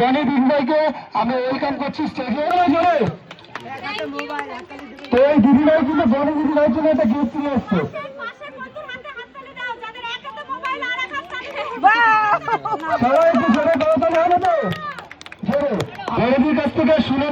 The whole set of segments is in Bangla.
বনি দিদিভাইকে আমি ওয়েলকাম করছি স্টেজে তো এই কিন্তু বনি জন্য একটা গিফট নিয়ে এসছে। কাছ থেকে শুনে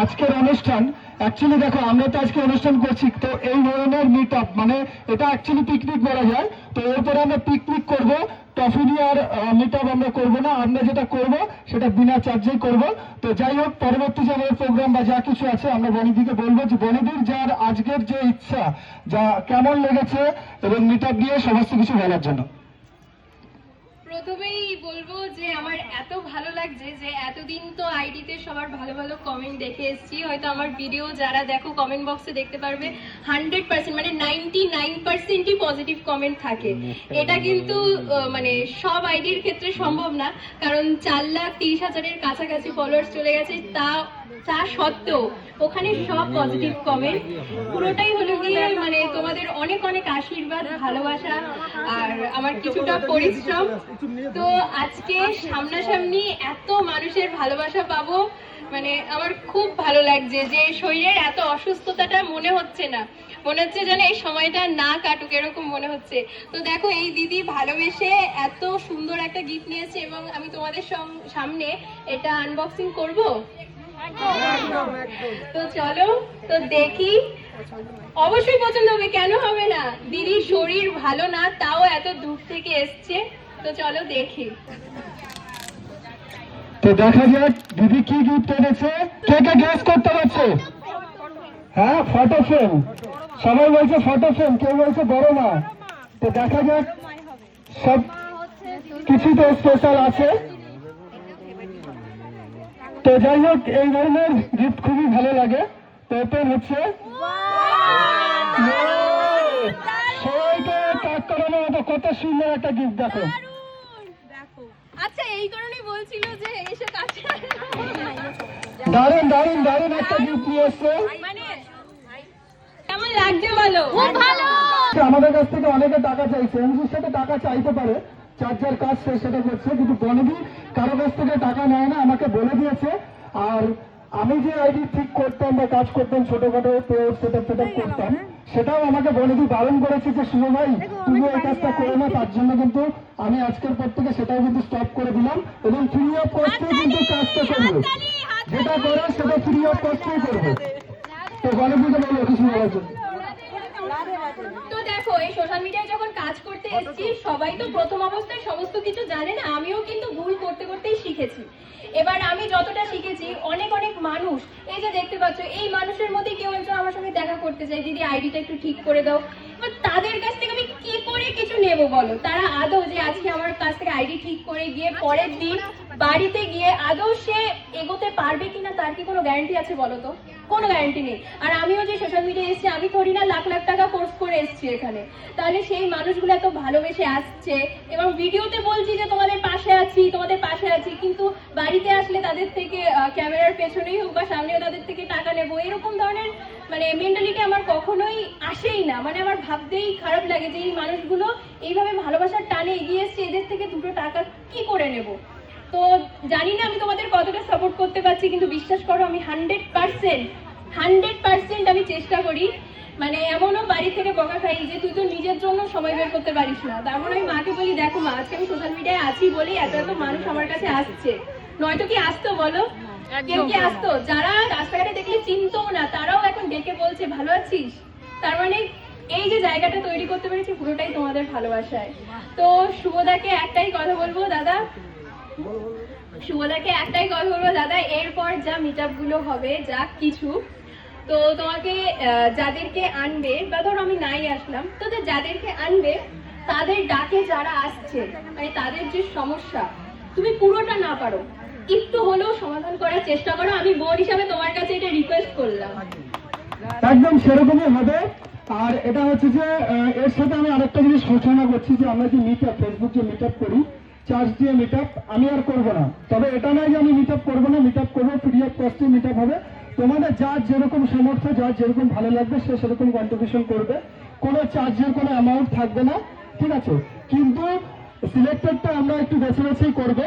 আজকের অনুষ্ঠান। অ্যাকচুয়ালি দেখো, আমরা তো আজকে অনুষ্ঠান করছি, তো এই ধরনের মিট মানে এটা পিকনিক বলা যায়। তো এরপরে আমরা পিকনিক করব। টফি আর মিট আমরা করব না। আমরা যেটা করব, সেটা বিনা চার্জেই করব। তো যাই হোক, পরবর্তী যে আমাদের প্রোগ্রাম বা যা কিছু আছে, আমরা বনিদিকে বলব যে বনিদির যার আজকের যে ইচ্ছা, যা কেমন লেগেছে এবং মিট দিয়ে সমস্ত কিছু বলার জন্য। প্রথমেই বলব যে আমার এত ভালো লাগছে যে এতদিন তো আইডিতে সবার ভালো ভালো কমেন্ট দেখে এসেছি। হয়তো আমার ভিডিও যারা দেখো কমেন্ট বক্সে দেখতে পারবে হান্ড্রেড পার্সেন্ট মানে নাইনটি নাইন পার্সেন্টই পজিটিভ কমেন্ট থাকে এটা কিন্তু মানে সব আইডির ক্ষেত্রে সম্ভব না কারণ চার লাখ তিরিশ হাজারের কাছাকাছি ফলোয়ার্স চলে গেছে। তা তা সত্ত্বেও ওখানে সব পজিটিভ কমেন্ট পুরোটাই হলো গিয়ে মানে তোমাদের অনেক অনেক আশীর্বাদ, ভালোবাসা আর আমার কিছুটা পরিশ্রম। তো আজকে সামনাসামনি এত মানুষের ভালোবাসা পাবো মানে আমার খুব ভালো লাগছে যে শরীরের এত অসুস্থতাটা মনে হচ্ছে না। মনে হচ্ছে যেন এই সময়টা না কাটুক, এরকম মনে হচ্ছে। তো দেখো, এই দিদি ভালোবেসে এত সুন্দর একটা গিফট নিয়েছে এবং আমি তোমাদের সামনে এটা আনবক্সিং করব? তো চলো, তো দেখি। অবশ্যই পছন্দ হবে, কেন হবে না? দিদির শরীর ভালো না, তাও এত দূর থেকে এসছে। তো চলো দেখি। তো দেখা যাক, দিদি কি গিফট এনেছে? কে কে গেস করতে পারছে? হ্যাঁ ফটো ফ্রেম সবাই বলছে ফটো ফ্রেম কেউ বলছে বড় মা তো দেখা যাক, সব কিছু তো স্পেশাল আছে। তো যাই হোক এই ধরনের গিফট খুবই ভালো লাগে। তো ওপেন হচ্ছে সবাইকে মতো কত সুন্দর একটা গিফট দেখো। আচ্ছা এই কারণেই বলছিল যে এসে কাছে দারুণ দারুণ দারুণ একটা গিফট নিয়ে এসছে। মানে কেমন লাগছে বলো? আমাদের কাছ থেকে অনেকে টাকা চাইছে এমজির সাথে টাকা চাইতে পারে। যার যার কাজ সে সেটা করছে কিন্তু বনেদি কারও কাছ থেকে টাকা নেয় না আমাকে বলে দিয়েছে। আর আমি যে আইডি ঠিক করতাম বা কাজ করতাম ছোটখাটো সেটা সেটা করতাম সেটাও আমাকে বনেদি বারণ করেছে যে শুভ ভাই তুমি এই কাজটা করো না তার জন্য কিন্তু আমি আজকের পর থেকে সেটাও কিন্তু স্টপ করে দিলাম এবং ফ্রি অফ কস্টে কিন্তু কাজটা করব। যেটা করে সেটা ফ্রি অফ কস্টেই করব। তো বনেদিকে বলো কিছু বলার জন্য দেখো এই সোশ্যাল মিডিয়ায় যখন কাজ করতে এসেছি সবাই তো প্রথম অবস্থায় সমস্ত কিছু জানে না আমিও কিন্তু ভুল করতে করতেই শিখেছি। এবার আমি যতটা শিখেছি অনেক অনেক মানুষ এই যে দেখতে পাচ্ছ এই মানুষের মধ্যে কেউ একজন আমার সঙ্গে দেখা করতে চাই দিদি আইডিটা একটু ঠিক করে দাও। এবার তাদের কাছ থেকে আমি কি করে কিছু নেব বলো? তারা আদৌ যে আজকে আমার কাছ থেকে আইডি ঠিক করে গিয়ে পরের দিন বাড়িতে গিয়ে আদৌ সে এগোতে পারবে কিনা তার কি কোনো গ্যারান্টি আছে বলো তো? কোনো গ্যারান্টি নেই। আর আমিও যে সোশ্যাল মিডিয়া এসেছি, আমি থরি না লাখ লাখ টাকা কোর্স করে এসেছি এখানে। তাহলে সেই মানুষগুলো এত ভালোবেসে আসছে, এবং ভিডিওতে বলছি যে তোমাদের পাশে আছি, তোমাদের পাশে আছি, কিন্তু বাড়িতে আসলে তাদের থেকে ক্যামেরার পেছনেই হোক বা সামনেও তাদের থেকে টাকা নেব, এরকম ধরনের মানে মেন্টালিটি আমার কখনোই আসেই না। মানে আমার ভাবতেই খারাপ লাগে যে এই মানুষগুলো এইভাবে ভালোবাসার টানে এগিয়ে এসছে, এদের থেকে দুটো টাকা কি করে নেব? তো জানি না আমি তোমাদের কতটা সাপোর্ট করতে পারছি, কিন্তু বিশ্বাস করো আমি হান্ড্রেড পার্সেন্ট হান্ড্রেড পার্সেন্ট আমি চেষ্টা করি মানে এমনও বাড়ি থেকে বকা খাই যে তুই তো নিজের জন্য সময় বের করতে পারিস না। তারপর আমি মাকে বলি দেখো মা আজকে আমি সোশ্যাল মিডিয়ায় আছি বলেই এত এত মানুষ আমার কাছে আসছে। নয়তো কি আসতো বলো? কেউ কি আসতো? যারা রাস্তাঘাটে দেখলে চিনতো না তারাও এখন ডেকে বলছে ভালো আছিস? তার মানে এই যে জায়গাটা তৈরি করতে পেরেছি পুরোটাই তোমাদের ভালোবাসায়। তো শুভদাকে একটাই কথা বলব দাদা। শুভদাকে একটাই কথা বলব দাদা এরপর যা মিটগুলো হবে যা কিছু তো তোমাকে যাদেরকে আনবে, বা ধরো আমি নাই আসলাম, তো যাদেরকে আনবে, তাদের ডাকে যারা আসছে মানে তাদের যে সমস্যা, তুমি পুরোটা না পারো। একটু হলেও সমাধান করার চেষ্টা করো। আমি বোন হিসাবে তোমার কাছে এটা রিকোয়েস্ট করলাম। একদম সেরকমই হবে। আর এটা হচ্ছে যে এর সাথে আমি আরেকটা জিনিস ঘোষণা করছি যে, আমরা যে মিট আপ ফেসবুক যে মিট আপ করি চার্জ দিয়ে মিট আমি আর করব না। তবে এটা নয় যে আমি মিট আপ করব না মিট আপ করব ফ্রি অফ কস্টে মিট আপ হবে। তোমাদের যার যেরকম সামর্থ্য, যার যেরকম ভালো লাগবে, সে সেরকম কন্ট্রিবিউশন করবে। কোনো চার্জের কোনো অ্যামাউন্ট থাকবে না, ঠিক আছে? কিন্তু সিলেক্টেডটা আমরা একটু বেছে বেছেই করব।